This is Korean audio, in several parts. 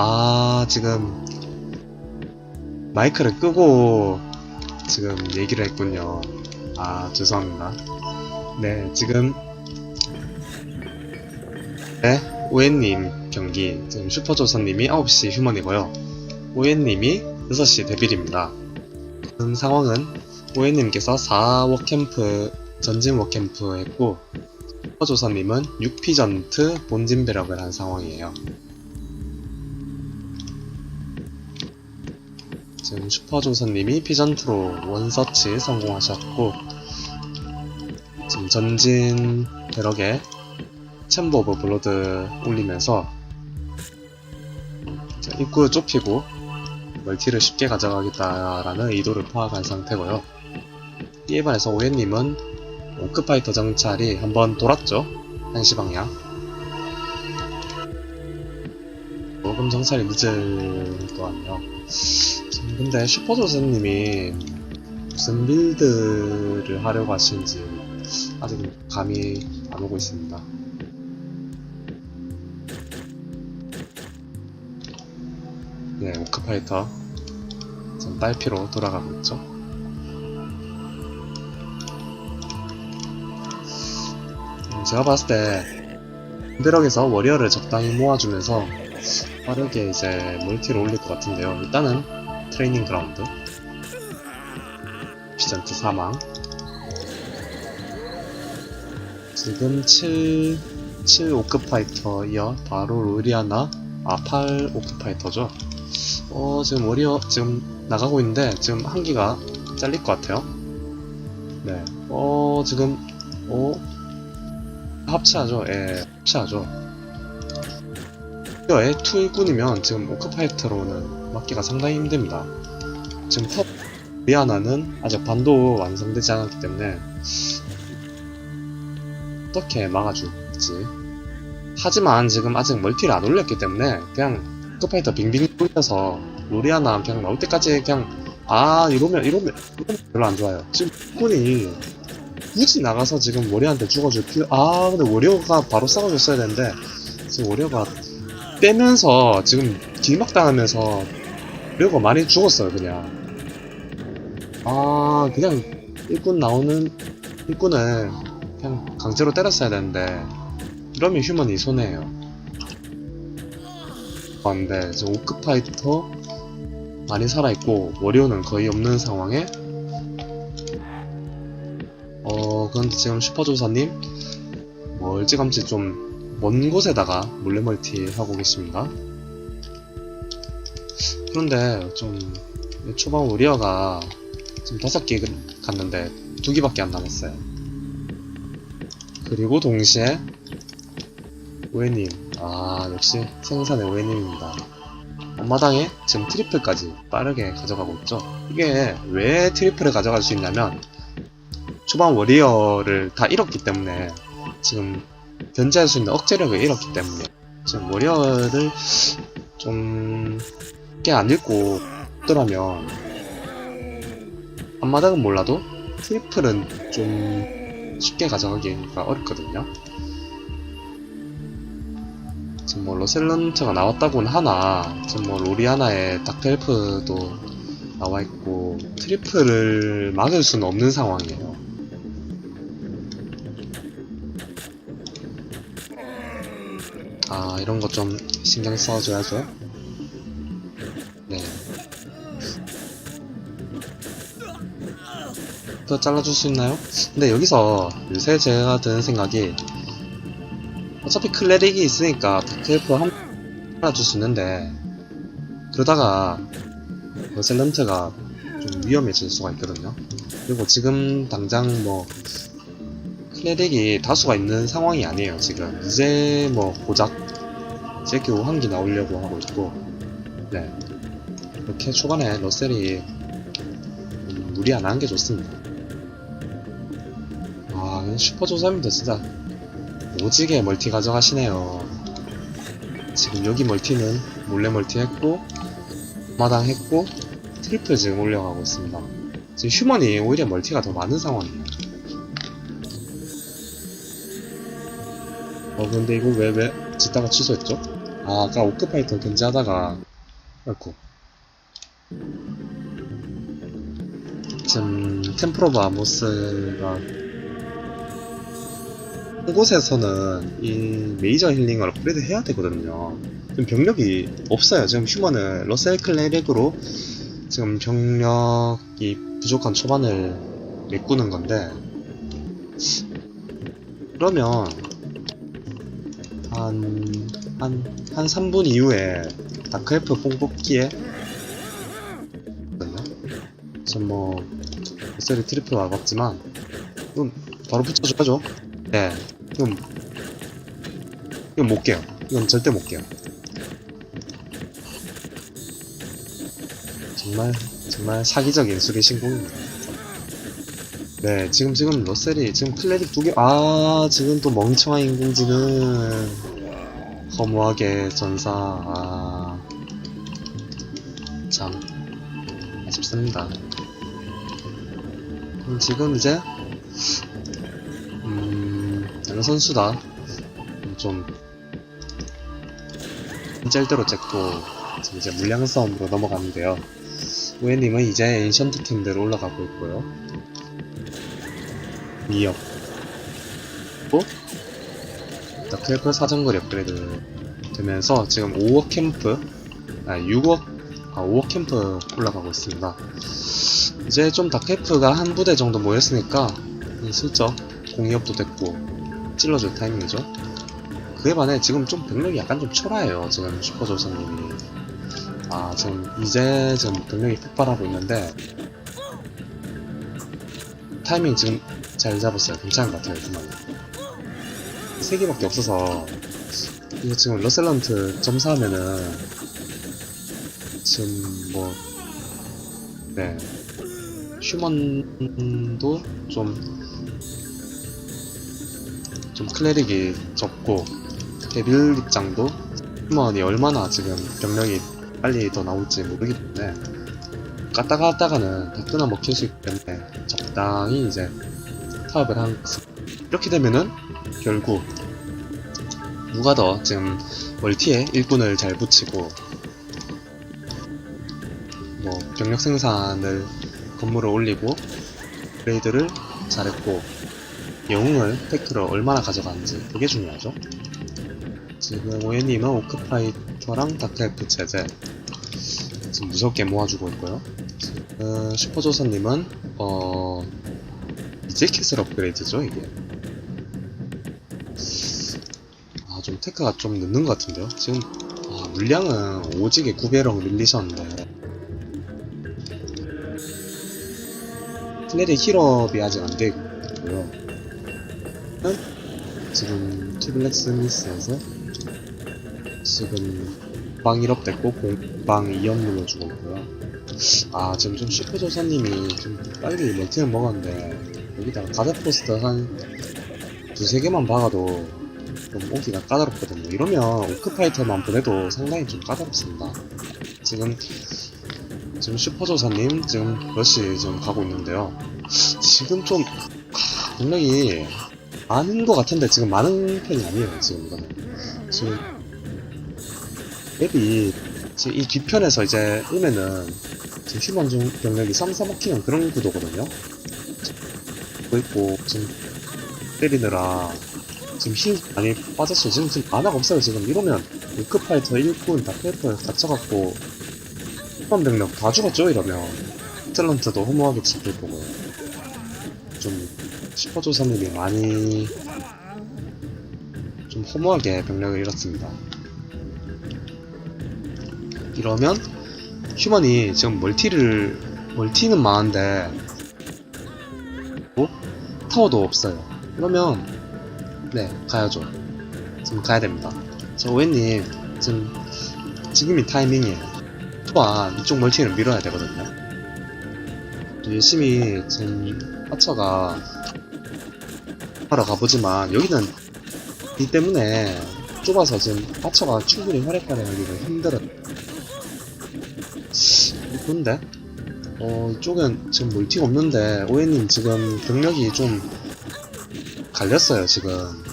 아, 지금 마이크를 끄고 지금 얘기를 했군요. 아, 죄송합니다. 네, 지금 네, 오엔님 경기 지금 슈퍼조선님이 9시 휴먼이고요. 오엔님이 6시 데빌입니다. 지금 상황은 오엔님께서 4 워캠프 전진 워캠프 했고 슈퍼조선님은 6피전트 본진 배럭을 한 상황이에요. 지금 슈퍼조선님이 피전트로 원서치 성공하셨고 지금 전진 배럭에 챔버 오브 블러드 올리면서 입구를 좁히고 멀티를 쉽게 가져가겠다라는 의도를 파악한 상태고요. 이에 반해서 오해님은 오크파이터 정찰이 한번 돌았죠. 한시 방향. 조금 정찰이 늦을 것 같네요. 근데 슈퍼조선님이 무슨 빌드를 하려고 하시는지 아직 감이 안 오고 있습니다. 네, 오크파이터 지금 딸피로 돌아가고 있죠. 음, 제가 봤을 때 배럭에서 워리어를 적당히 모아주면서 빠르게 이제 멀티를 올릴 것 같은데요. 일단은 트레이닝 그라운드 피전트 사망 지금 7, 7 오크파이터 이어 바로 로리아나 아, 8 오크파이터죠. 어, 지금 워리어 지금 나가고 있는데 지금 한 기가 잘릴 것 같아요. 네. 어, 지금 어 합체하죠. 예, 합체하죠. 에 투일꾼이면 지금 오크파이터로는 막기가 상당히 힘듭니다. 지금 탑 리아나는 아직 반도 완성되지 않았기 때문에 어떻게 막아줄지. 하지만 지금 아직 멀티를 안 올렸기 때문에 그냥 오크파이터 빙빙 돌려서 로리아나 그냥 나올 때까지 그냥 아 이러면 이러면 이러면 별로 안 좋아요. 지금 꾼이 굳이 나가서 지금 워리어한테 죽어줄 필요 아 근데 워리어가 바로 싸워줬어야 되는데 지금 워리어가 빼면서 지금 길막 당하면서 워리어가 많이 죽었어요 그냥 아 그냥 일꾼 나오는 일꾼을 그냥 강제로 때렸어야 되는데 이러면 휴먼이 손해예요 아, 근데 지금 오크파이터 많이 살아있고 워리어는 거의 없는 상황에 어 그런데 지금 슈퍼조사님 멀찌감치 좀 먼 곳에다가 몰래 멀티 하고 계십니다. 그런데 좀 초반 우리어가 지금 다섯 개 갔는데 두 개밖에 안 남았어요. 그리고 동시에 오해님 아 역시 생산의 오해님입니다. 앞마당에 지금 트리플까지 빠르게 가져가고 있죠. 이게 왜 트리플을 가져갈 수 있냐면 초반 워리어를 다 잃었기 때문에 지금 견제할 수 있는 억제력을 잃었기 때문에 지금 워리어를 좀 꽤안 읽고 있더라면 앞마당은 몰라도 트리플은 좀 쉽게 가져가기가 어렵거든요. 지금 뭐 로셀런트가 나왔다고는 하나 지금 뭐 로리아나의 다크엘프도 나와 있고 트리플을 막을 수는 없는 상황이에요. 아 이런 거 좀 신경 써줘야죠. 더 잘라줄 수 있나요? 근데 여기서 요새 제가 드는 생각이 어차피 클레릭이 있으니까 다크엘프 한 잘라줄 수 있는데 그러다가 러셀런트가 좀 위험해질 수가 있거든요. 그리고 지금 당장 뭐 클레릭이 다수가 있는 상황이 아니에요 지금 이제 뭐 고작 이제 겨우 한개 나오려고 하고 있고 네 이렇게 초반에 러셀이 음, 무리 안 하는 게 좋습니다 아 슈퍼조사님도 진짜 오지게 멀티 가져가시네요 지금 여기 멀티는 몰래 멀티 했고 마당 했고 트리플 지금 올려가고 있습니다 지금 휴먼이 오히려 멀티가 더 많은 상황이에요 어 근데 이거 왜 왜 짓다가 취소했죠? 아, 아까 오크파이터 견제하다가, 아이고. 지금, 템프로브 아모스가, 한 곳에서는 이 메이저 힐링을 업그레이드 해야 되거든요. 지금 병력이 없어요. 지금 휴먼을 러셀 클레렉으로 지금 병력이 부족한 초반을 메꾸는 건데, 그러면, 한, 한, 한 3분 이후에 다크엘프 뽕뽑기에 지금 뭐 SL 트리플 와봤지만 바로 붙여줘야죠 네 이건 이건 못 깨요. 이건 절대 못 깨요. 정말 정말 사기적인 수리 신공입니다. 네 지금 지금 러셀이 지금 클레릭 두 개 아 지금 또 멍청한 인공지능. 허무하게 전사. 아... 참 아쉽습니다. 그럼 지금 이제 음... 어느 선수다. 좀 짤대로 지금 이제 물량 싸움으로 넘어가는데요. 우에님은 이제 엔션트 팀대로 올라가고 있고요. 미역. 또 다크엘프 사정거리 업그레이드 되면서 지금 5억 캠프 아 6억 아 5억 캠프 올라가고 있습니다. 이제 좀 다크엘프가 한 부대 정도 모였으니까 이 슬쩍 공이업도 됐고 찔러줄 타이밍이죠? 그에 반해 지금 좀 병력이 약간 좀 초라해요 지금 슈퍼조선님이. 아 지금 이제 지금 병력이 폭발하고 있는데 타이밍 지금 잘 잡았어요. 괜찮은 것 같아요 그만. 세 개밖에 없어서 이거 지금 러셀런트 점사하면은 지금 뭐 네. 휴먼도 좀, 좀 클레릭이 적고, 데빌 입장도 휴먼이 얼마나 지금 병력이 빨리 더 나올지 모르기 때문에, 갔다가 갔다가는 다 끊어 먹힐 수 있기 때문에, 적당히 이제 타협을 한, 이렇게 되면은, 결국, 누가 더 지금 멀티에 일꾼을 잘 붙이고, 뭐, 병력 생산을 건물을 올리고 레이드를 잘했고 영웅을 테크를 얼마나 가져가는지 그게 중요하죠. 지금 오예님은 오크파이터랑 다크엘프 체제 지금 무섭게 모아주고 있고요. 지금 슈퍼조선님은 어 이제 킷을 업그레이드죠 이게. 아 좀 테크가 좀 늦는 것 같은데요. 지금 아, 물량은 오지게 9배럭 밀리셨는데. 플레리 힐업이 아직 안 되고요. 지금 투블랙 스미스에서 지금 방 1업 됐고 공 방 2업 눌러주고 있고요. 아 지금 좀 슈퍼 조사님이 좀 빨리 멀티를 먹었는데 여기다가 가자 포스트 한 두세 개만 박아도 좀 오기가 까다롭거든요. 이러면 오크파이터만 보내도 상당히 좀 까다롭습니다. 지금 지금 슈퍼조사님 지금 러시 지금 가고 있는데요. 지금 좀 하, 병력이 많은 것 같은데 지금 많은 편이 아니에요. 지금 이거는 지금 맵이 지금 이 뒤편에서 이제 오면은 지금 휴먼 중 병력이 3, 4 먹히는 그런 구도거든요. 그거 있고 지금 때리느라 지금 힘 많이 빠졌어요. 지금 지금 만화가 없어요. 지금 이러면 위크파이터 1군 다 페이퍼에 갇혀갖고 휴먼 병력 다 죽었죠. 이러면 탤런트도 허무하게 잡힐 거고 좀 슈퍼조사님이 많이 좀 허무하게 병력을 잃었습니다. 이러면 휴먼이 지금 멀티를 멀티는 많은데 뭐 타워도 없어요. 이러면 네 가야죠. 지금 가야 됩니다. 저 오해님 지금 지금이 타이밍이에요. 또한 이쪽 멀티를 밀어야 되거든요. 또 열심히 지금 하처가 하러 가보지만 여기는 이 때문에 좁아서 지금 하처가 충분히 활약하기가 힘들어. 이쁜데? 어 이쪽은 지금 멀티가 없는데 오해님 지금 병력이 좀 갈렸어요 지금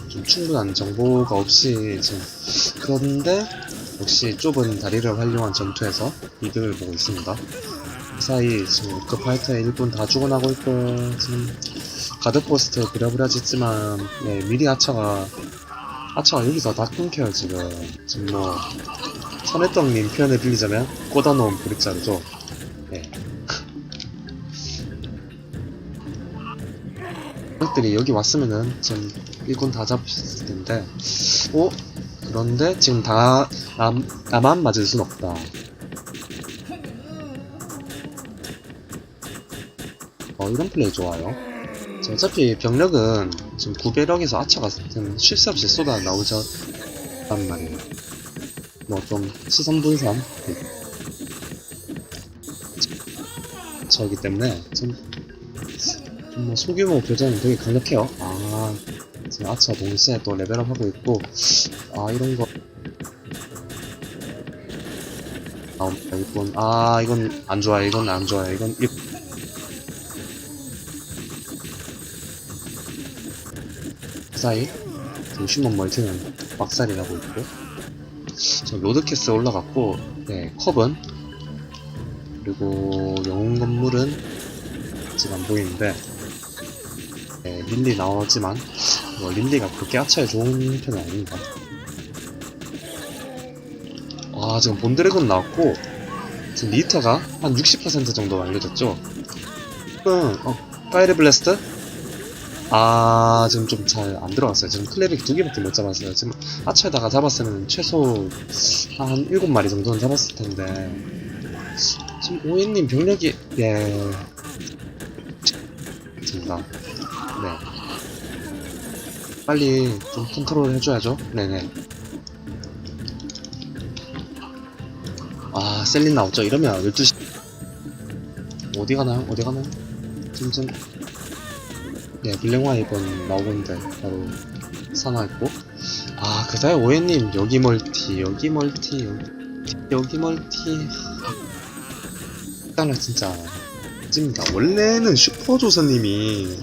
좀 충분한 정보가 없이 지금 그런데 역시 좁은 다리를 활용한 전투에서 이득을 보고 있습니다. 그 사이 지금 그 파이터의 일꾼 다 죽어나고 있고 지금 가드포스트 부랴부랴 짓지만 네, 미리 아차가 아차가 여기서 다 끊겨요 지금. 뭐 천혜떡님 표현을 빌리자면 꽂아놓은 브릭자루죠? 네. 것들이 여기 왔으면은 지금 일꾼 다 잡혔을 텐데. 어? 그런데 지금 다 남, 나만 맞을 순 없다. 어 이런 플레이 좋아요 어차피 병력은 지금 구배력에서 아차가 지금 쉴새 없이 쏟아 나오죠 단 말이에요 뭐좀 시선 분산 저기 때문에 지금 뭐 소규모 교전은 되게 강력해요. 아, 지금 아차 동시에 또 레벨업 하고 있고, 아, 이런 거. 나옵니다, 이건. 아, 이건 안 좋아요. 이건 안 좋아요. 이건, 이... 사이, 지금 슈먼 멀티는 막살이 나고 있고, 저 로드캐스 올라갔고, 네, 컵은, 그리고 영웅 건물은 지금 안 보이는데, 네, 릴리 나오지만 뭐 릴리가 그렇게 아차에 좋은 편은 아닙니다. 아 지금 본드래곤 나왔고 지금 리터가 한 60% 정도 알려졌죠. 지금 어, 파이르 블래스트 아 지금 좀 잘 안 들어갔어요. 지금 클레릭 두 개밖에 못 잡았어요. 지금 아차에다가 잡았으면 최소 한 7마리 정도는 잡았을 텐데 지금 오이님 병력이 예 됩니다. 네. 빨리 좀 컨트롤 해줘야죠. 네네. 아, 셀린 나왔죠? 이러면 12시. 어디 가나요? 어디 가나요? 지금 좀. 네, 블랙와 이번 나오고 있는데, 바로 산화했고. 아, 그 사이 오해님, 여기 멀티, 여기 멀티, 여기, 여기 멀티. 일단은 진짜. 찝니다. 원래는 슈퍼조선님이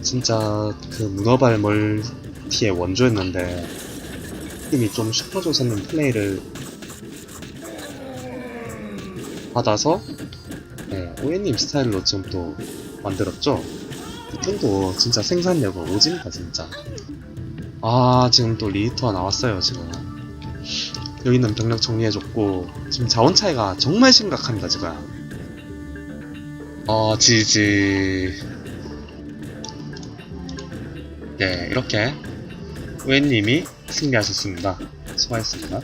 진짜 그 문어발 멀티의 원조였는데 팀이 좀 슈퍼조선님 플레이를 받아서 네, 오해님 스타일로 지금 또 만들었죠. 이 팀도 진짜 생산력은 오집니다 진짜. 아 지금 또 리히터가 나왔어요 지금. 여기는 병력 정리해줬고 지금 자원 차이가 정말 심각합니다 지금. 어 지지. 네, 이렇게 우엔님이 승리하셨습니다. 수고하셨습니다.